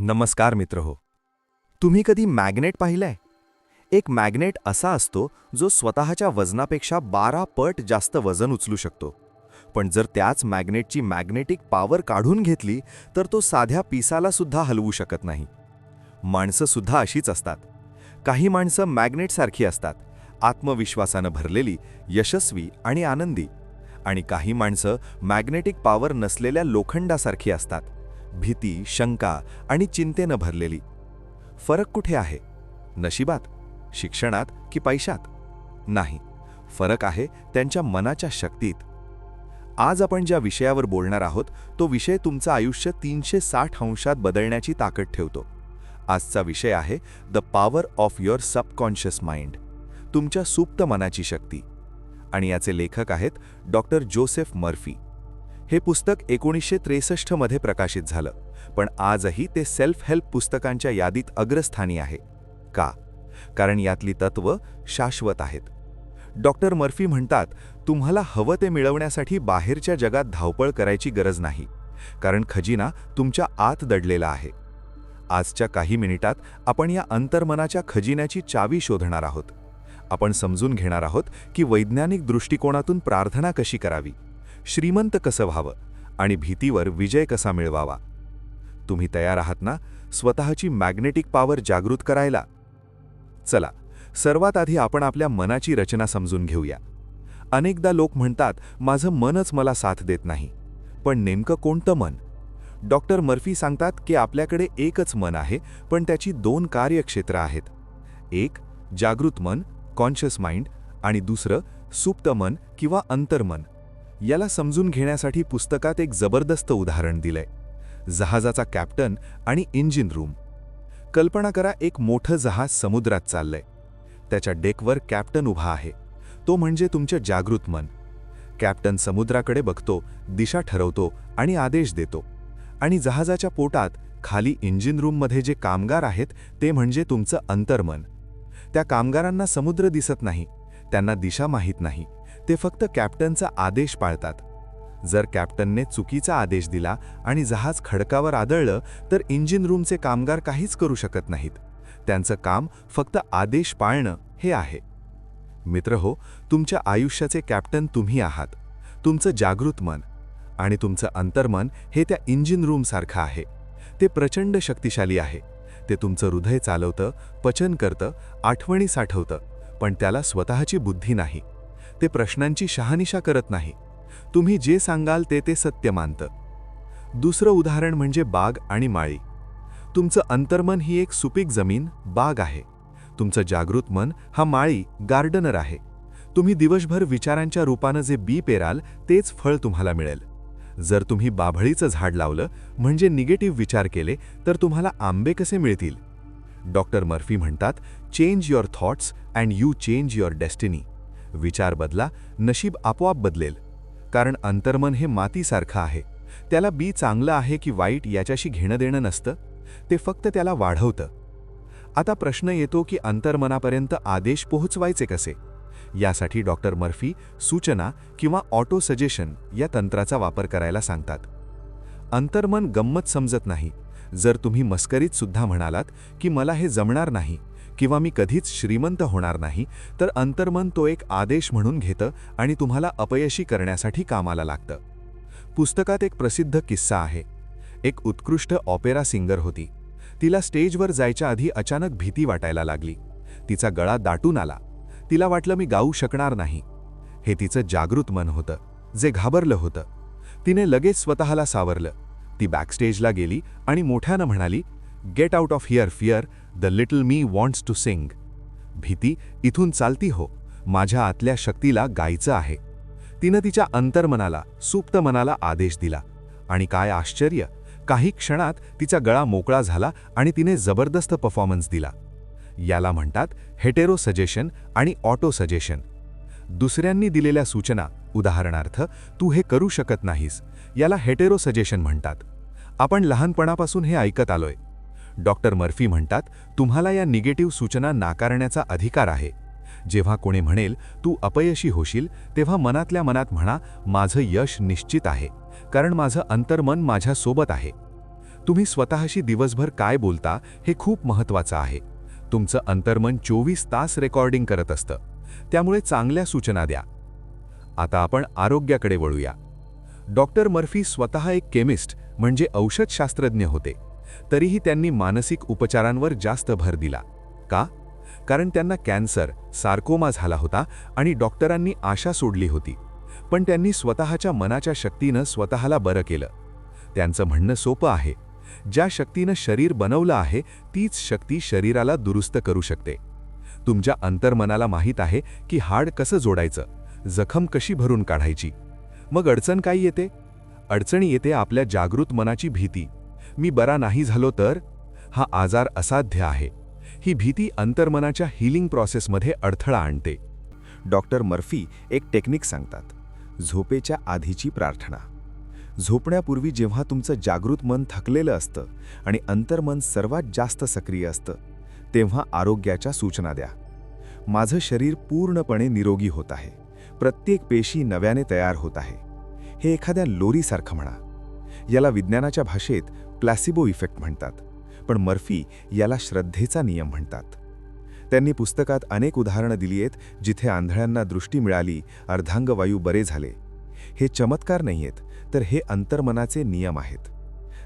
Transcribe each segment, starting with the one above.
नमस्कार मित्र हो. तुम्ही कधी मॅग्नेट पाहिलंय? एक मॅग्नेट असा असतो जो स्वतःच्या वजनापेक्षा बारा पट जास्त वजन उचलू शकतो. पण जर त्याच मॅग्नेटची मॅग्नेटिक पॉवर काढून घेतली तर तो साध्या पिसाला सुद्धा हलवू शकत नाही. माणसं सुद्धा अशीच असतात. काही माणसं मॅग्नेटसारखी असतात आत्मविश्वासानं भरलेली यशस्वी आणि आनंदी. आणि काही माणसं मॅग्नेटिक पॉवर नसलेल्या लोखंडासारखी असतात. भीती शंका आणि चिंतेनं भरलेली. फरक कुठे आहे? नशिबात? शिक्षणात की पैशात? नाही. फरक आहे त्यांच्या मनाच्या शक्तीत. आज आपण ज्या विषयावर बोलणार आहोत तो विषय तुमचं आयुष्य तीनशे साठ अंशात बदलण्याची ताकद ठेवतो. आजचा विषय आहे the power of your subconscious mind तुमच्या सुप्त मनाची शक्ती. आणि याचे लेखक आहेत डॉक्टर जोसेफ मर्फी. हे पुस्तक एकोणीसशे त्रेसष्टमध्ये प्रकाशित झालं पण आजही ते सेल्फ हेल्प पुस्तकांच्या यादीत अग्रस्थानी आहे. का? कारण यातली तत्व शाश्वत आहेत. डॉक्टर मर्फी म्हणतात तुम्हाला हवं ते मिळवण्यासाठी बाहेरच्या जगात धावपळ करायची गरज नाही कारण खजिना तुमच्या आत दडलेला आहे. आजच्या काही मिनिटात आपण या अंतर्मनाच्या खजिन्याची चावी शोधणार आहोत. आपण समजून घेणार आहोत की वैज्ञानिक दृष्टिकोनातून प्रार्थना कशी करावी. श्रीमंत कसं व्हावं आणि भीतीवर विजय कसा मिळवावा? तुम्ही तयार आहात ना स्वतःची मॅग्नेटिक पॉवर जागृत करायला? चला सर्वात आधी आपण आपल्या मनाची रचना समजून घेऊया. अनेकदा लोक म्हणतात माझं मनच मला साथ देत नाही. पण नेमकं कोणतं मन? डॉक्टर मर्फी सांगतात की आपल्याकडे एकच मन आहे पण त्याची दोन कार्यक्षेत्र आहेत. एक जागृत मन कॉन्शियस माइंड आणि दुसरं सुप्त मन किंवा अंतर्मन याला समजून घेण्यासाठी पुस्तकात एक जबरदस्त उदाहरण दिलंय. जहाजाचा कॅप्टन आणि इंजिन रूम. कल्पना करा एक मोठं जहाज समुद्रात चाललंय. त्याच्या डेकवर कॅप्टन उभा आहे. तो म्हणजे तुमचं जागृत मन. कॅप्टन समुद्राकडे बघतो दिशा ठरवतो आणि आदेश देतो. आणि जहाजाच्या पोटात खाली इंजिन रूममध्ये जे कामगार आहेत ते म्हणजे तुमचं अंतर्मन. त्या कामगारांना समुद्र दिसत नाही. त्यांना दिशा माहीत नाही. ते फक्त कॅप्टनचा आदेश पाळतात. जर कॅप्टनने चुकीचा आदेश दिला आणि जहाज खडकावर आदळलं तर इंजिन रूमचे कामगार काहीच करू शकत नाहीत. त्यांचं काम फक्त आदेश पाळणं हे आहे. मित्र हो तुमच्या आयुष्याचे कॅप्टन तुम्ही आहात. तुमचं जागृत मन आणि तुमचं अंतर्मन हे त्या इंजिन रूमसारखं आहे. ते प्रचंड शक्तिशाली आहे. ते तुमचं हृदय चालवतं पचन करतं आठवणी साठवतं पण त्याला स्वतःची बुद्धी नाही. ते प्रश्नांची शहानिशा करत नाही. तुम्ही जे सांगाल ते ते सत्य मानतं. दुसरं उदाहरण म्हणजे बाग आणि माळी. तुमचं अंतर्मन ही एक सुपीक जमीन बाग आहे. तुमचं जागृत मन हा माळी गार्डनर आहे. तुम्ही दिवसभर विचारांच्या रूपानं जे बी पेराल तेच फळ तुम्हाला मिळेल. जर तुम्ही बाभळीचं झाड लावलं म्हणजे निगेटिव्ह विचार केले तर तुम्हाला आंबे कसे मिळतील? डॉक्टर मर्फी म्हणतात change your thoughts and you change your destiny. विचार बदला नशीब आपोआप बदलेल. कारण अंतर्मन हे मातीसारखं आहे. त्याला बी चांगलं आहे की वाईट याच्याशी घेणं देणं नसतं. ते फक्त त्याला वाढवतं. आता प्रश्न येतो की अंतर्मनापर्यंत आदेश पोहोचवायचे कसे? यासाठी डॉक्टर मर्फी सूचना किंवा ऑटो सजेशन या तंत्राचा वापर करायला सांगतात. अंतर्मन गंमत समजत नाही. जर तुम्ही मस्करीत सुद्धा म्हणालात की मला हे जमणार नाही किंवा मी कधीच श्रीमंत होणार नाही तर अंतर्मन तो एक आदेश म्हणून घेतं आणि तुम्हाला अपयशी करण्यासाठी कामाला लागतं. पुस्तकात एक प्रसिद्ध किस्सा आहे. एक उत्कृष्ट ऑपेरा सिंगर होती. तिला स्टेजवर जायच्या आधी अचानक भीती वाटायला लागली. तिचा गळा दाटून आला. तिला वाटलं मी गाऊ शकणार नाही. हे तिचं जागृत मन होतं जे घाबरलं होतं. तिने लगेच स्वतःला सावरलं. ती बॅकस्टेजला गेली आणि मोठ्यानं म्हणाली get out of here fear the little me wants to sing भीती इथून चालती हो. माझ्या आतल्या शक्तीला गायचं आहे. तिनं तिच्या अंतर्मनाला सुप्त मनाला आदेश दिला. आणि काय आश्चर्य काही क्षणात तिचा गळा मोकळा झाला आणि तिने जबरदस्त परफॉर्मन्स दिला. याला म्हणतात hetero suggestion and auto suggestion दुसऱ्यांनी दिलेल्या सूचना उदाहरणार्थ तू हे करू शकत नाहीस. याला हेटेरो सजेशन म्हणतात. आपण लहानपणापासून हे ऐकत आलोय. डॉक्टर मर्फी म्हणतात तुम्हाला या निगेटिव्ह सूचना नाकारण्याचा अधिकार आहे. जेव्हा कोणी म्हणेल तू अपयशी होशील तेव्हा मनातल्या मनात म्हणा माझं यश निश्चित आहे कारण माझं अंतर्मन माझ्यासोबत आहे. तुम्ही स्वतःशी दिवसभर काय बोलता हे खूप महत्त्वाचं आहे. तुमचं अंतर्मन चोवीस तास रेकॉर्डिंग करत असतं. त्यामुळे चांगल्या सूचना द्या. आता आपण आरोग्याकडे वळूया. डॉक्टर मर्फी स्वतः एक केमिस्ट म्हणजे औषधशास्त्रज्ञ होते. तरीही त्यांनी मानसिक उपचारांवर जास्त भर दिला. का? कारण त्यांना कॅन्सर सार्कोमा झाला होता आणि डॉक्टरांनी आशा सोडली होती. पण त्यांनी स्वतःच्या मनाच्या शक्तीनं स्वतःला बरं केलं. त्यांचं म्हणणं सोपं आहे. ज्या शक्तीनं शरीर बनवलं आहे तीच शक्ती शरीराला दुरुस्त करू शकते. तुमच्या अंतर्मनाला माहीत आहे की हाड कसं जोडायचं जखम कशी भरून काढायची. मग अडचण काय येते? अडचणी येते आपल्या जागृत मनाची भीती. मी बरा नाही झालो तर? हा आजार असाध्य आहे. ही भीती अंतर्मनाच्या हिलिंग प्रोसेसमध्ये अडथळा आणते. डॉक्टर मर्फी एक टेक्निक सांगतात. झोपेच्या आधीची प्रार्थना. झोपण्यापूर्वी जेव्हा तुमचं जागृत मन थकलेलं असतं आणि अंतर्मन सर्वात जास्त सक्रिय असतं तेव्हा आरोग्याच्या सूचना द्या. माझं शरीर पूर्णपणे निरोगी होत आहे. प्रत्येक पेशी नव्याने तयार होत आहे. हे एखाद्या लोरीसारखं म्हणा. याला विज्ञानाच्या भाषेत प्लॅसिबो इफेक्ट म्हणतात. पण मर्फी याला श्रद्धेचा नियम म्हणतात. त्यांनी पुस्तकात अनेक उदाहरणं दिली आहेत जिथे आंधळ्यांना दृष्टी मिळाली अर्धांगवायू बरे झाले. हे चमत्कार नाही आहेत तर हे अंतर्मनाचे नियम आहेत.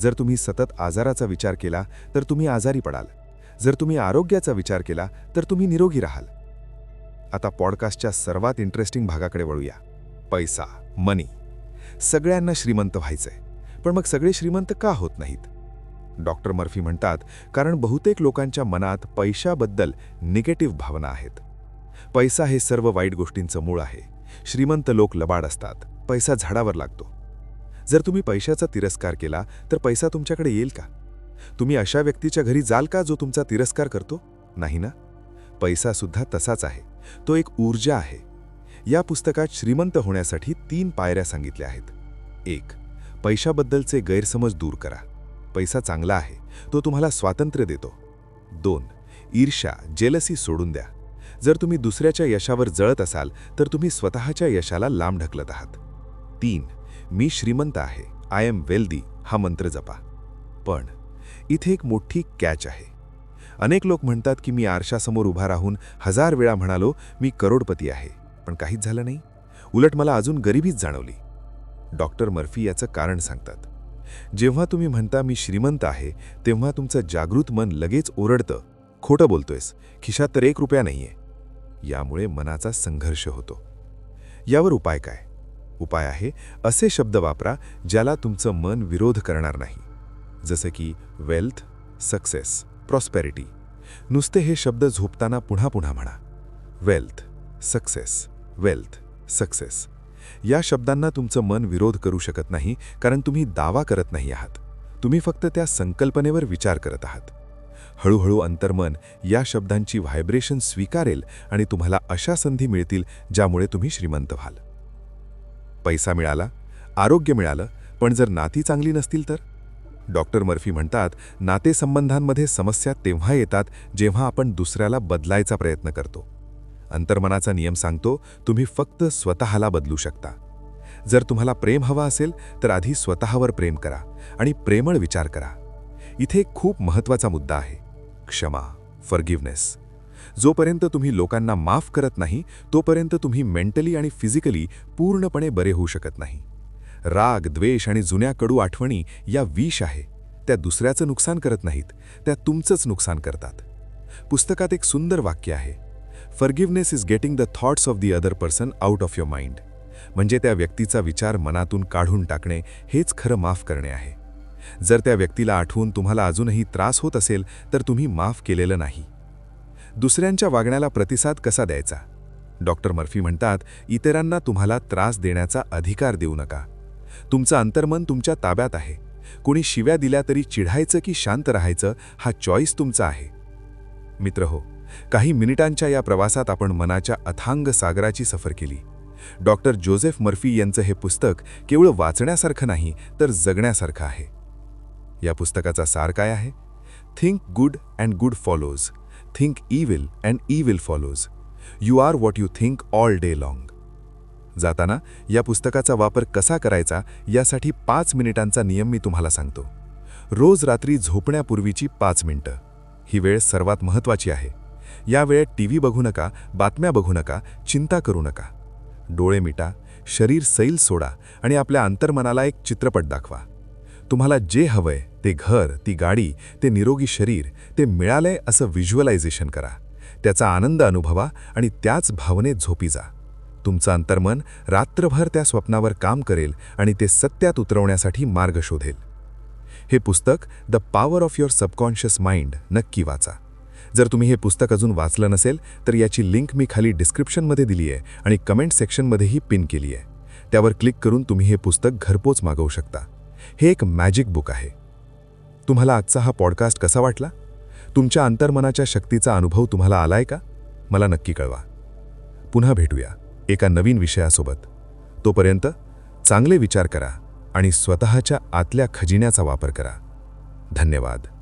जर तुम्ही सतत आजाराचा विचार केला तर तुम्ही आजारी पडाल. जर तुम्ही आरोग्याचा विचार केला तर तुम्ही निरोगी राहाल. आता पॉडकास्टच्या सर्वात इंटरेस्टिंग भागाकडे वळूया. पैसा मनी. सगळ्यांना श्रीमंत व्हायचंय. पण मग सगळे श्रीमंत का होत नाहीत? डॉक्टर मर्फी म्हणतात कारण बहुतेक लोकांच्या मनात पैशाबद्दल निगेटिव्ह भावना आहेत. पैसा हे सर्व वाईट गोष्टींचं मूळ आहे. श्रीमंत लोक लबाड असतात. पैसा झाडावर लागतो. जर तुम्ही पैशाचा तिरस्कार केला तर पैसा तुमच्याकडे येईल का? तुम्ही अशा व्यक्तीच्या घरी जाल का जो तुमचा तिरस्कार करतो? नाही ना? पैसा सुद्धा तसाच आहे. तो एक ऊर्जा आहे. या पुस्तकात श्रीमंत होण्यासाठी तीन पायऱ्या सांगितल्या आहेत. एक पैशाबद्दलचे गैरसमज दूर करा. पैसा चांगला आहे तो तुम्हाला स्वातंत्र्य देतो. दोन ईर्ष्या जेलसी सोडून द्या. जर तुम्ही दुसऱ्याच्या यशावर जळत असाल तर तुम्ही स्वतःच्या यशाला लांब ढकलत आहात. तीन मी श्रीमंत आहे आय एम वेल्दी हा मंत्र जपा. पण इथे एक मोठी कॅच आहे. अनेक लोक म्हणतात की मी आरशासमोर उभा राहून हजार वेळा म्हणालो मी करोडपती आहे पण काहीच झालं नाही. उलट मला अजून गरिबीच जाणवली. डॉक्टर मर्फी याचं कारण सांगतात. जेव्हा तुम्ही म्हणता मी श्रीमंत आहे तेव्हा तुमचं जागृत मन लगेच ओरडतं. खोटं बोलतोयस खिशात तर एक रुपया नाहीये. यामुळे मनाचा संघर्ष होतो. यावर उपाय काय? उपाय आहे असे शब्द वापरा ज्याला तुमचं मन विरोध करणार नाही. जसं की वेल्थ सक्सेस प्रॉस्पेरिटी नुसते हे शब्द झोपताना पुन्हा पुन्हा म्हणा. वेल्थ सक्सेस वेल्थ सक्सेस या शब्दांना तुमचं मन विरोध करू शकत नाही कारण तुम्ही दावा करत नाही आहात. तुम्ही फक्त त्या संकल्पनेवर विचार करत आहात. हळूहळू अंतर्मन या शब्दांची व्हायब्रेशन स्वीकारेल आणि तुम्हाला अशा संधी मिळतील ज्यामुळे तुम्ही श्रीमंत व्हाल. पैसा मिळाला आरोग्य मिळालं पण जर नाती चांगली नसतील तर? डॉक्टर मर्फी म्हणतात नातेसंबंधांमध्ये समस्या तेव्हा येतात जेव्हा आपण दुसऱ्याला बदलायचा प्रयत्न करतो. अंतर्मनाचा नियम सांगतो तुम्ही फक्त स्वतःला बदलू शकता. जर तुम्हाला प्रेम हवा असेल तर आधी स्वतःवर प्रेम करा आणि प्रेमळ विचार करा. इथे एक खूप महत्त्वाचा मुद्दा आहे. क्षमा फॉरगिव्हनेस जोपर्यंत तुम्ही लोकांना माफ करत नाही तोपर्यंत तुम्ही मेंटली आणि फिजिकली पूर्णपणे बरे होऊ शकत नाही. राग द्वेष आणि जुन्या कडू आठवणी या विष आहे. त्या दुसऱ्याचं नुकसान करत नाहीत त्या तुमचंच नुकसान करतात. पुस्तकात एक सुंदर वाक्य आहे. Forgiveness is getting the thoughts of the other person out of your mind म्हणजे त्या व्यक्तीचा विचार मनातून काढून टाकणे हेच खरं माफ करणे आहे. जर त्या व्यक्तीला आठवून तुम्हाला अजूनही त्रास होत असेल तर तुम्ही माफ केलेलं नाही. दुसऱ्यांच्या वागण्याला प्रतिसाद कसा द्यायचा? डॉक्टर मर्फी म्हणतात इतरांना तुम्हाला त्रास देण्याचा अधिकार देऊ नका. तुमचं अंतर्मन तुमच्या ताब्यात आहे. कोणी शिव्या दिल्या तरी चिढायचं की शांत राहायचं हा चॉईस तुमचा आहे. मित्र हो काही मिनिटांच्या या प्रवासात आपण मनाच्या अथांग सागराची सफर केली. डॉक्टर जोसेफ मर्फी यांचं हे पुस्तक केवळ वाचण्यासारखं नाही तर जगण्यासारखं आहे. या पुस्तकाचा सार काय आहे? Think good and good follows think evil and evil follows you are what you think all day long जाताना या पुस्तकाचा वापर कसा करायचा यासाठी पाच मिनिटांचा नियम मी तुम्हाला सांगतो. रोज रात्री झोपण्यापूर्वीची पाच मिनिटं. ही वेळ सर्वात महत्त्वाची आहे. या वेळेत टी व्ही बघू नका बातम्या बघू नका चिंता करू नका. डोळे मिटा शरीर सैल सोडा आणि आपल्या अंतर्मनाला एक चित्रपट दाखवा. तुम्हाला जे हवंय ते घर ती गाडी ते निरोगी शरीर ते मिळालंय असं व्हिज्युअलायझेशन करा. त्याचा आनंद अनुभवा आणि त्याच भावनेत झोपी जा. तुमचं अंतर्मन रात्रभर त्या स्वप्नावर काम करेल आणि ते सत्यात उतरवण्यासाठी मार्ग शोधेल. हे पुस्तक the power of your subconscious mind नक्की वाचा. जर तुम्ही हे पुस्तक अजून वाचलं नसेल तर याची लिंक मी खाली डिस्क्रिप्शनमध्ये दिली आहे आणि कमेंट सेक्शनमध्येही पिन केली आहे. त्यावर क्लिक करून तुम्ही हे पुस्तक घरपोच मागवू शकता. हे एक मॅजिक बुक आहे. तुम्हाला आजचा हा पॉडकास्ट कसा वाटला? तुमच्या अंतर्मनाच्या शक्तीचा अनुभव तुम्हाला आलाय का? मला नक्की कळवा. पुन्हा भेटूया एका नवीन विषयासोबत. तोपर्यंत चांगले विचार करा आणि स्वतःच्या आतल्या खजिन्याचा वापर करा. धन्यवाद.